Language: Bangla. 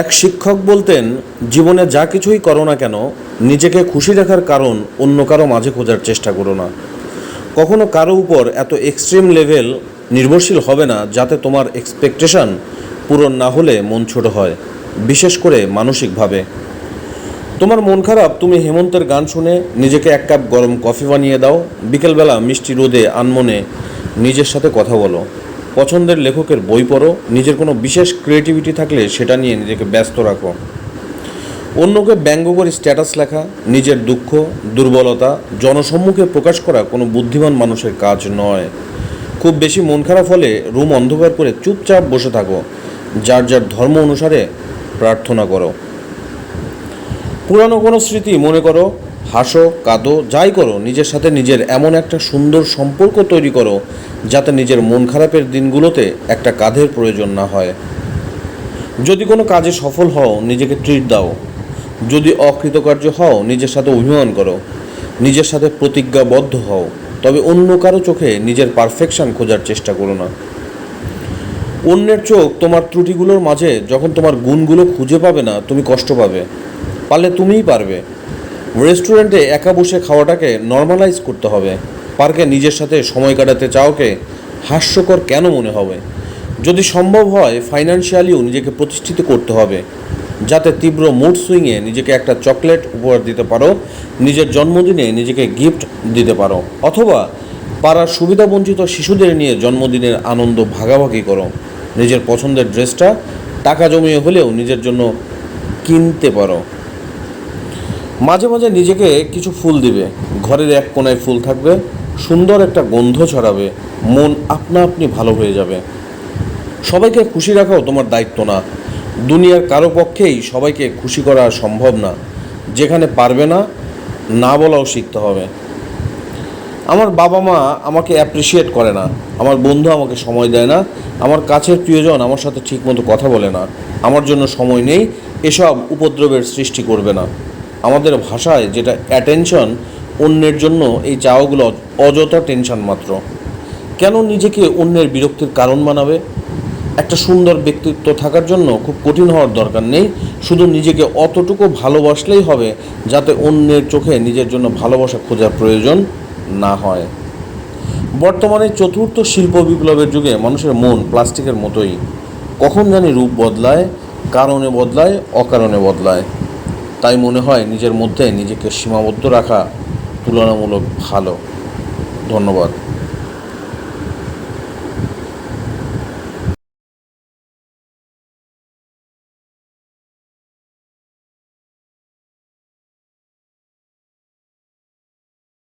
এক শিক্ষক বলতেন, জীবনে যা কিছুই করো না কেন, নিজেকে খুশি রাখার কারণ অন্য কারও মাঝে খোঁজার চেষ্টা করো না। কখনো কারও উপর এত এক্সট্রিম লেভেল নির্ভরশীল হবে না, যাতে তোমার এক্সপেকটেশন পূরণ না হলে মন ছোট হয়, বিশেষ করে মানসিকভাবে। তোমার মন খারাপ, তুমি হেমন্তের গান শুনে নিজেকে এক কাপ গরম কফি বানিয়ে দাও, বিকেলবেলা মিষ্টি রোদে আনমনে নিজের সাথে কথা বলো। পছন্দের লেখকের বই পড়ো, নিজের কোনো বিশেষ ক্রিয়েটিভিটি থাকলে সেটা নিয়ে নিজেকে ব্যস্ত রাখো। অন্যকে ব্যঙ্গ করে স্ট্যাটাস লেখা, নিজের দুঃখ, দুর্বলতা, জনসম্মুখে প্রকাশ করা কোনো বুদ্ধিমান মানুষের কাজ নয়। খুব বেশি মন খারাপ হলে রুম অন্ধকার করে চুপচাপ বসে থাকো। যার যার ধর্ম অনুসারে প্রার্থনা করো। পুরানো কোনো স্মৃতি মনে করো হাসো কাঁদো, যাই করো, নিজের সাথে নিজের এমন একটা সুন্দর সম্পর্ক তৈরি করো যাতে নিজের মন খারাপের দিনগুলোতে একটা কাঁধের প্রয়োজন না হয়। যদি কোনো কাজে সফল হও, নিজেকে ট্রিট দাও। যদি অকৃতকার্য হও, নিজের সাথে অভিমান করো। নিজের সাথে প্রতিজ্ঞাবদ্ধ হও। তবে অন্য কারও চোখে নিজের পারফেকশন খোঁজার চেষ্টা করো না। অন্যের চোখ তোমার ত্রুটিগুলোর মাঝে যখন তোমার গুণগুলো খুঁজে পাবে না, তুমি কষ্ট পাবে। পারলে তুমিই পারবে। রেস্টুরেন্টে একা বসে খাওয়াটাকে নর্মালাইজ করতে হবে। পার্কে নিজের সাথে সময় কাটাতে চাওকে হাস্যকর কেন মনে হবে? যদি সম্ভব হয় ফাইন্যান্সিয়ালিও নিজেকে প্রতিষ্ঠিত করতে হবে। যাতে তীব্র মুড সুইংয়ে নিজেকে একটা চকলেট উপহার দিতে পারো, নিজের জন্মদিনে নিজেকে গিফট দিতে পারো। অথবা পাড়ার সুবিধাবঞ্চিত শিশুদের নিয়ে জন্মদিনের আনন্দ ভাগাভাগি করো। নিজের পছন্দের ড্রেসটা টাকা জমিয়ে হলেও নিজের জন্য কিনতে পারো। মাঝে মাঝে নিজেকে কিছু ফুল দিবে। ঘরের এক কোনায় ফুল থাকবে, সুন্দর একটা গন্ধ ছড়াবে, মন আপনা আপনি ভালো হয়ে যাবে। সবাইকে খুশি রাখাও তোমার দায়িত্ব না। দুনিয়ার কারও পক্ষেই সবাইকে খুশি করা সম্ভব না। যেখানে পারবে না না বলাও শিখতে হবে। আমার বাবা মা আমাকে অ্যাপ্রিসিয়েট করে না। আমার বন্ধু আমাকে সময় দেয় না। আমার কাছের প্রিয়জন আমার সাথে ঠিকমতো কথা বলে না। আমার জন্য সময় নেই। এসব উপদ্রবের সৃষ্টি করবে না। আমাদের ভাষায় যেটা অ্যাটেনশন অন্যের জন্য এই চাওয়াগুলো অযথা টেনশন মাত্র। কেন নিজেকে অন্যের বিরক্তির কারণ বানাবে একটা সুন্দর ব্যক্তিত্ব থাকার জন্য খুব কঠিন হওয়ার দরকার নেই। শুধু নিজেকে অতটুকু ভালোবাসলেই হবে, যাতে অন্যের চোখে নিজের জন্য ভালোবাসা খোঁজার প্রয়োজন না হয়। বর্তমানে চতুর্থ শিল্প বিপ্লবের যুগে মানুষের মন প্লাস্টিকের মতোই। কখন জানি রূপ বদলায়, কারণে বদলায়, অকারণে বদলায়। তাই মনে হয় নিজের মধ্যে নিজেকে সীমাবদ্ধ রাখা তুলনামূলক ভালো। ধন্যবাদ।